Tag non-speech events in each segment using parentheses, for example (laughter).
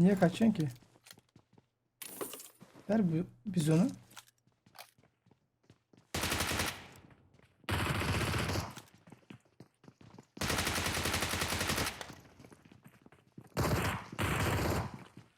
Niye kaçıyorsun ki? Ver bu bizonu.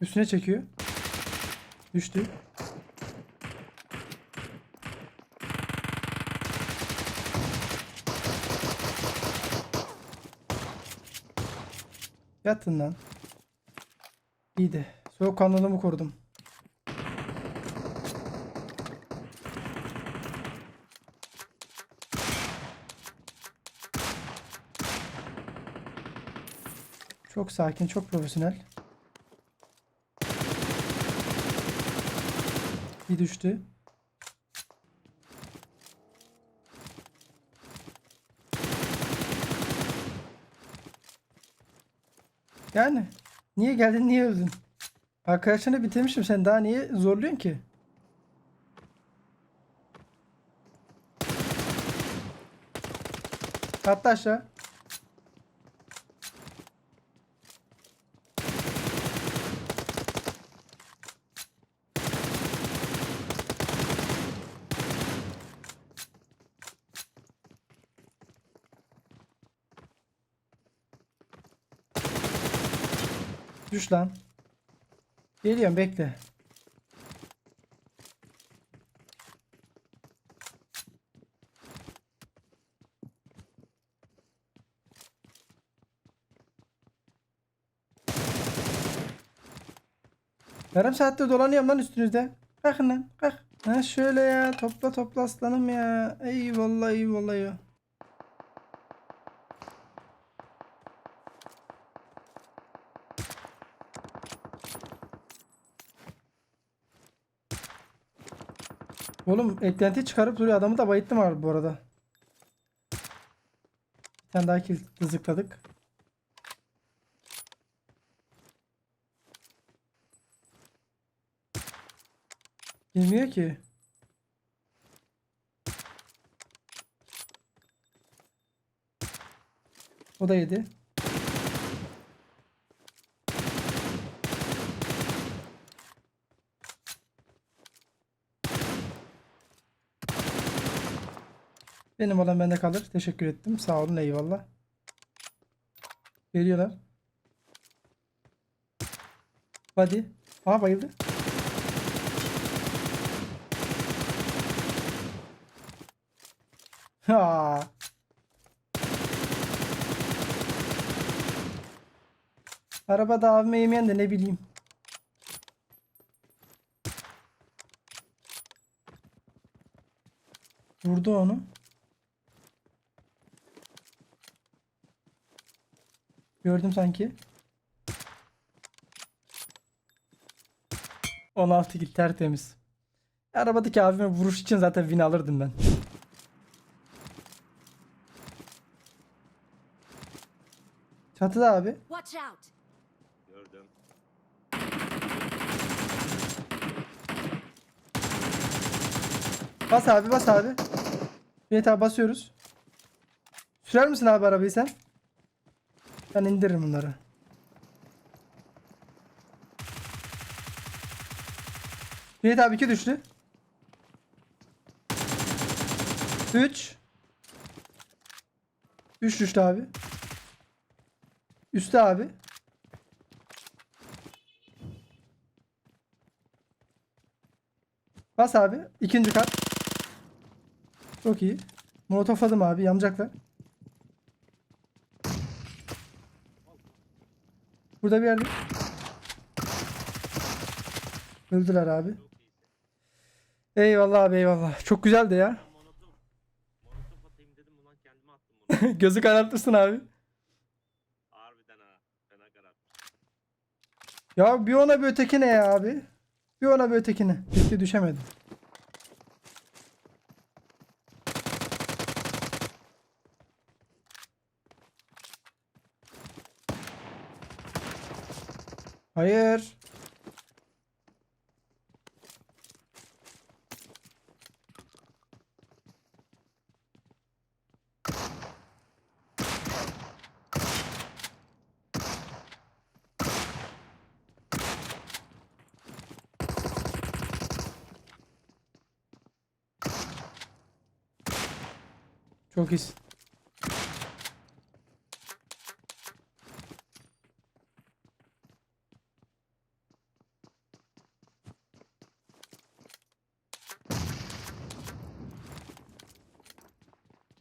Üstüne çekiyor. Düştü. Yatın lan. İyiydi. Soğukkanlılığımı korudum. Çok sakin, çok profesyonel. Bir düştü. Yani niye geldin, niye öldün? Arkadaşını bitirmişim. Sen daha niye zorluyorsun ki? Atla aşağı. Düş lan. Geliyorum bekle. Yarım saattir dolanıyorum lan üstünüzde. Kalkın lan kalk. Ha şöyle ya topla topla aslanım ya. Eyvallah eyvallah ya. Oğlum eklenti çıkarıp duruyor. Adamı da bayıttım abi bu arada. Bir tane daha kill hızıkladık. Bilmiyor ki. O da yedi. Benim olan bende kalır. Teşekkür ettim. Sağ olun. Eyvallah. Geliyorlar. Hadi. Aha bayıldı. Ha. Araba da abime yemeyen de ne bileyim. Vurdu onu. Gördüm sanki. 16 kill tertemiz. Arabadaki abime vuruş için zaten win alırdım ben. Çatıda abi. Watch out! Gördüm. Bas abi bas abi. Evet abi basıyoruz. Sürer misin abi arabayı sen? Ben indiririm bunları. Evet abi iki düştü. 3 3 düştü abi. Üstte abi. Bas abi. ikinci kat. Çok iyi. Molotofladım abi. Yanacaklar. Burada bir yerde. Öldüler abi. Eyvallah abi eyvallah. Çok güzeldi ya. (laughs) Gözü karartırsın abi. Harbiden ha. Fena karar. Ya bir ona bir ötekine ya abi. Bir ona bir ötekine. Ciddi düşemedim. Hayır. Çok iyisin.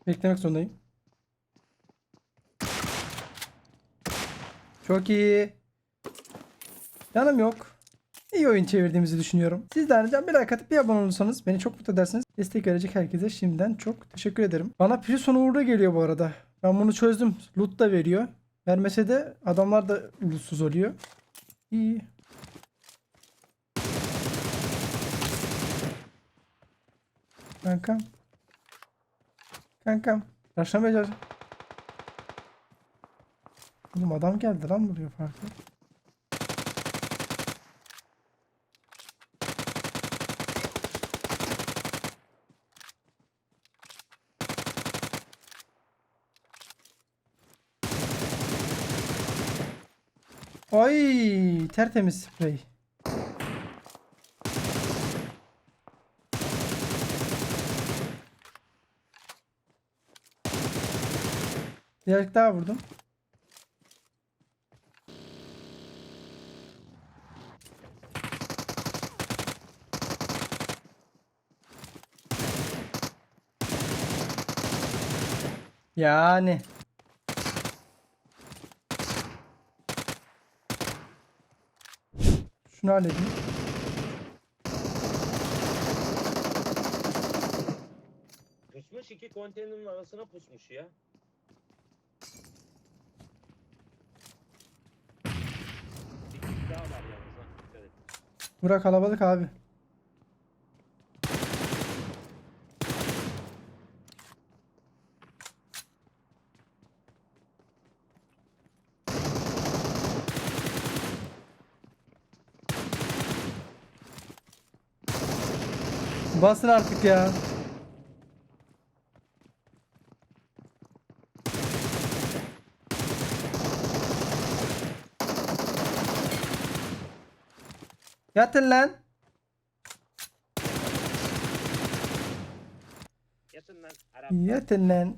Beklemek zorundayım. Çok iyi. Yanım yok. İyi oyun çevirdiğimizi düşünüyorum. Siz de ayrıca bir like atıp bir abone olursanız beni çok mutlu edersiniz. Destek verecek herkese şimdiden çok teşekkür ederim. Bana Prison uğurda geliyor bu arada. Ben bunu çözdüm. Loot da veriyor. Vermese de adamlar da lootsuz oluyor. İyi. Kankam. Kankam. Yaşamayacağız. Oğlum adam geldi lan buraya farklı. Ay tertemiz sprey. Birazcık daha vurdum. Yani. Şunu halledeyim. Pusmuş iki konteynerin arasına pusmuş ya. Bir kişi daha var yalnız ha. Dikkat et. Bura kalabalık abi. Basın artık ya. Yatın lan. Yatın lan Arap. Yatın lan.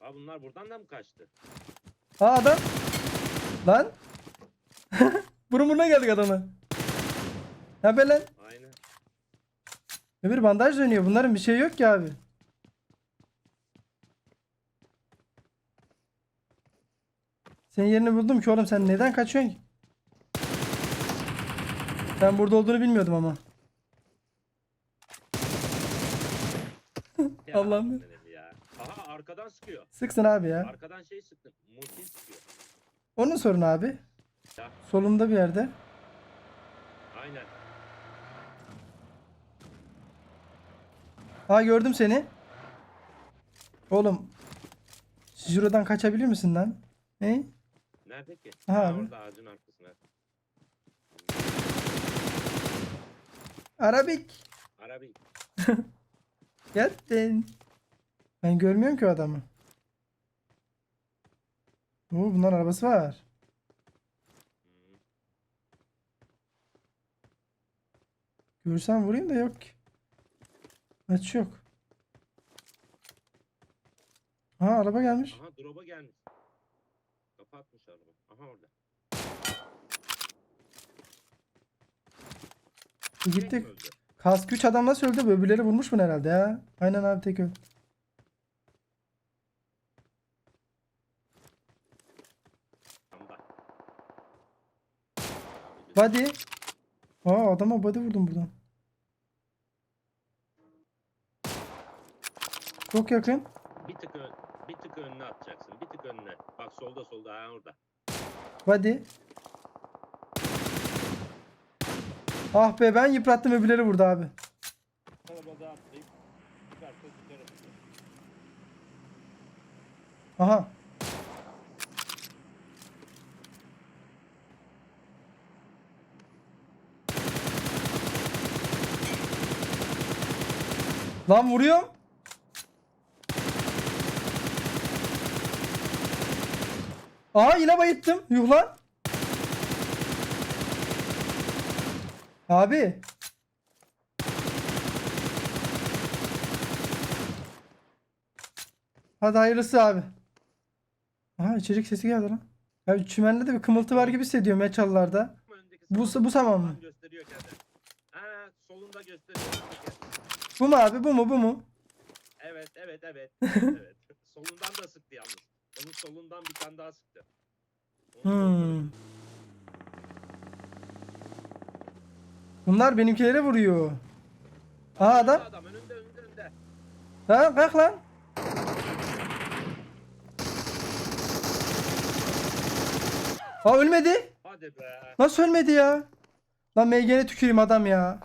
Aa bunlar buradan da mı kaçtı? Aa adam. Lan. (laughs) Burun buruna geldik adamı. Ne haber lan? Aynen. Öbür bandaj dönüyor. Bunların bir şey yok ki abi. Senin yerini buldum ki oğlum sen neden kaçıyorsun ki? Ben burada olduğunu bilmiyordum ama. Ya Allah'ım. benim ya. Aha arkadan sıkıyor. Sıksın abi ya. Arkadan şey sıktım. Multi sıkıyor. Onun sorunu abi. Ya. Solumda bir yerde. Aynen. Ha gördüm seni. Oğlum. Şuradan kaçabilir misin lan? Ne? Nerede ki? Ha, abi. Orada ağacın arkasına. Arabik. Arabi. (laughs) Geldin. Ben görmüyorum ki o adamı. Oo bunların arabası var. Görsem vurayım da yok. Maç yok. Ha araba gelmiş. Aha drop'a gelmiş. Kapatmış araba. Aha orada. Tek Gitti. Kask 3 adam nasıl öldü? Öbürleri vurmuş bunu herhalde ya. Aynen abi tek öldü. Body. Aa adama body vurdum buradan. Çok yakın. Bir tık ön, bir tık önüne atacaksın. Bir tık önüne. Bak solda solda ha orada. Body. Ah be ben yıprattım öbürleri vurdu abi. Aha. Lan vuruyorum. Aa yine bayıttım. Yuh lan. Abi. Hadi hayırlısı abi. Aha içecek sesi geldi lan. Ya çimende de bir kımıltı var gibi hissediyorum ya çalılarda. Bu- bu tamam mı? Ha solunda gösteriyor. Bu mu abi bu mu bu mu? Evet evet evet. evet. (laughs) Solundan da sıktı yalnız. Onun solundan bir tane daha sıktı. Onu Hmm. Bunlar benimkilere vuruyor. Aa adam. Adam önünde önünde önünde. Lan kalk lan. Aa ölmedi. Hadi be. Nasıl ölmedi ya? Lan MG'ne tüküreyim adam ya.